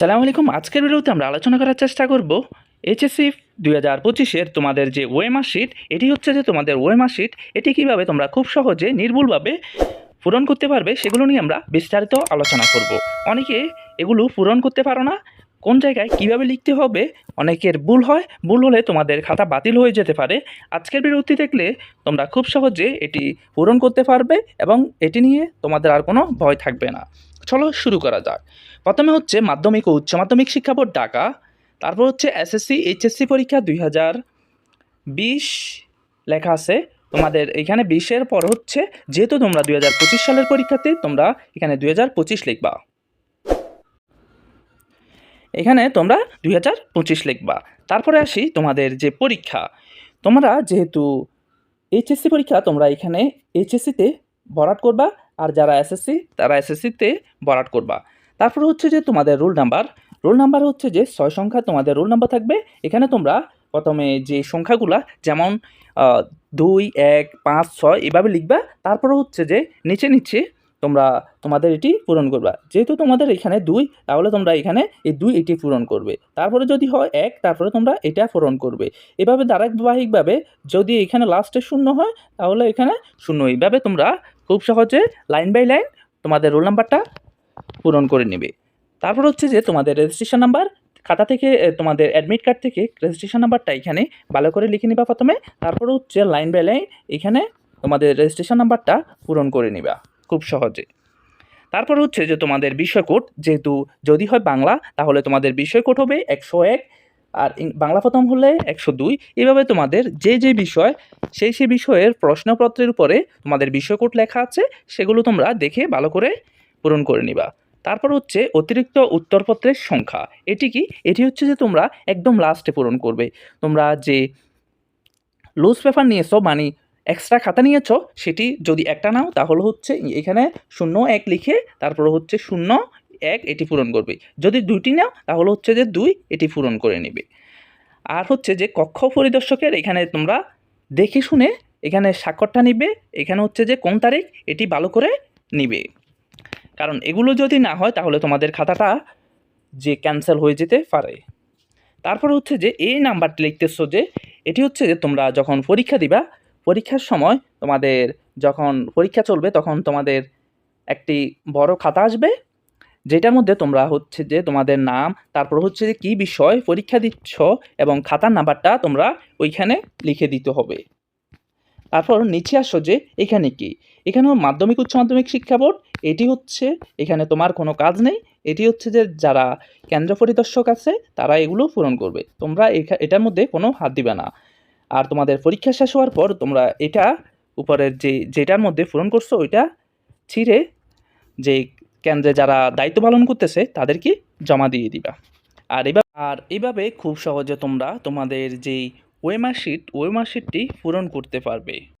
সালাম আলাইকুম, আজকের ভিডিওতে আমরা আলোচনা করার চেষ্টা করব এইচএসসি দুই হাজার পঁচিশের তোমাদের যে ওয়েমার শিট এটি হচ্ছে যে তোমাদের ওয়েমার শিট এটি কীভাবে তোমরা খুব সহজে নির্ভুলভাবে পূরণ করতে পারবে সেগুলো নিয়ে আমরা বিস্তারিত আলোচনা করব। অনেকে এগুলো পূরণ করতে পারো না কোন জায়গায় কীভাবে লিখতে হবে, অনেকের ভুল হয়, ভুল হলে তোমাদের খাতা বাতিল হয়ে যেতে পারে। আজকের ভিডিওটি দেখলে তোমরা খুব সহজে এটি পূরণ করতে পারবে এবং এটি নিয়ে তোমাদের আর কোনো ভয় থাকবে না। চলো শুরু করা যাক। প্রথমে হচ্ছে মাধ্যমিক ও উচ্চ মাধ্যমিক শিক্ষা বোর্ড, ঢাকা। তারপর হচ্ছে এসএসসি এইচএসসি পরীক্ষা দুই হাজার বিশ লেখা আছে। তোমাদের এখানে বিশের পর হচ্ছে, যেহেতু তোমরা দুই হাজার পঁচিশ সালের পরীক্ষাতে, তোমরা এখানে দুই হাজার পঁচিশ লিখবা। এখানে তোমরা দুই হাজার পঁচিশ লিখবা। তারপরে আসি তোমাদের যে পরীক্ষা। তোমরা যেহেতু এইচএসসি পরীক্ষা, তোমরা এখানে এইচএসসিতে ভরাট করবা আর যারা এসএসসি, তারা এসএসসিতে ভরাট করবা। তারপর হচ্ছে যে তোমাদের রোল নাম্বার। রোল নাম্বার হচ্ছে যে ছয় সংখ্যা তোমাদের রোল নাম্বার থাকবে। এখানে তোমরা প্রথমে যে সংখ্যাগুলা, যেমন দুই, এক, পাঁচ, ছয়, এভাবে লিখবা। তারপরে হচ্ছে যে নিচে নিচে তোমরা, তোমাদের এটি পূরণ করবা। যেহেতু তোমাদের এখানে দুই, তাহলে তোমরা এখানে এই দুই এটি পূরণ করবে। তারপরে যদি হয় এক, তারপরে তোমরা এটা পূরণ করবে। এভাবে ধারাবাহিকভাবে যদি এখানে লাস্টে শূন্য হয়, তাহলে এখানে শূন্য। এইভাবে তোমরা খুব সহজে লাইন বাই লাইন তোমাদের রোল নাম্বারটা পূরণ করে নেবে। তারপর হচ্ছে যে তোমাদের রেজিস্ট্রেশন নাম্বার খাতা থেকে তোমাদের অ্যাডমিট কার্ড থেকে রেজিস্ট্রেশন নাম্বারটা এখানে ভালো করে লিখে নিবা প্রথমে। তারপর হচ্ছে লাইন বাই লাইন এখানে তোমাদের রেজিস্ট্রেশন নাম্বারটা পূরণ করে নিবা। খুব সহজে। তারপর হচ্ছে যে তোমাদের বিষয় কোড যেহেতু যদি হয় বাংলা, তাহলে তোমাদের বিষয় কোড হবে একশো এক, আর বাংলা প্রথম হলে একশো দুই। এভাবে তোমাদের যে যে বিষয়, সেই সেই বিষয়ের প্রশ্নপত্রের উপরে তোমাদের বিষয় কোড লেখা আছে, সেগুলো তোমরা দেখে ভালো করে পূরণ করে নিবা। তারপর হচ্ছে অতিরিক্ত উত্তরপত্রের সংখ্যা। এটি কি? এটি হচ্ছে যে তোমরা একদম লাস্টে পূরণ করবে। তোমরা যে লুজ পেপার নিয়েছো মানে এক্সট্রা খাতা নিয়েছো, সেটি যদি একটা নাও, তাহলে হচ্ছে এখানে শূন্য এক লিখে তারপর হচ্ছে শূন্য এক এটি পূরণ করবে। যদি দুইটি নাও, তাহলে হচ্ছে যে দুই এটি পূরণ করে নেবে। আর হচ্ছে যে কক্ষ পরিদর্শকের এখানে তোমরা দেখে শুনে এখানে স্বাক্ষরটা নিবে, এখানে হচ্ছে যে কোন তারিখ এটি ভালো করে নিবে। কারণ এগুলো যদি না হয়, তাহলে তোমাদের খাতাটা যে ক্যান্সেল হয়ে যেতে পারে। তারপর হচ্ছে যে এই নাম্বারটি লিখতেছো যে, এটি হচ্ছে যে তোমরা যখন পরীক্ষা দিবা পরীক্ষার সময় তোমাদের যখন পরীক্ষা চলবে, তখন তোমাদের একটি বড় খাতা আসবে, যেটার মধ্যে তোমরা হচ্ছে যে তোমাদের নাম, তারপর হচ্ছে যে কী বিষয় পরীক্ষা দিচ্ছ এবং খাতার নাম্বারটা তোমরা ওইখানে লিখে দিতে হবে। তারপর নিচে আসো যে এখানে কি? এখানেও মাধ্যমিক, উচ্চ মাধ্যমিক শিক্ষা বোর্ড, এটি হচ্ছে এখানে তোমার কোনো কাজ নেই, এটি হচ্ছে যে যারা কেন্দ্র পরিদর্শক আছে, তারা এগুলো পূরণ করবে। তোমরা এটার মধ্যে কোনো হাত দিবে না। আর তোমাদের পরীক্ষা শেষ হওয়ার পর তোমরা এটা উপরের যে, যেটার মধ্যে পূরণ করছ, ওইটা ছিঁড়ে যে কেন্দ্রে যারা দায়িত্ব পালন করতেছে, তাদেরকে জমা দিয়ে দিবা। আর এবার, আর এভাবে খুব সহজে তোমরা তোমাদের যেই ওয়েমার শিট ওয়েমার শিটটি পূরণ করতে পারবে।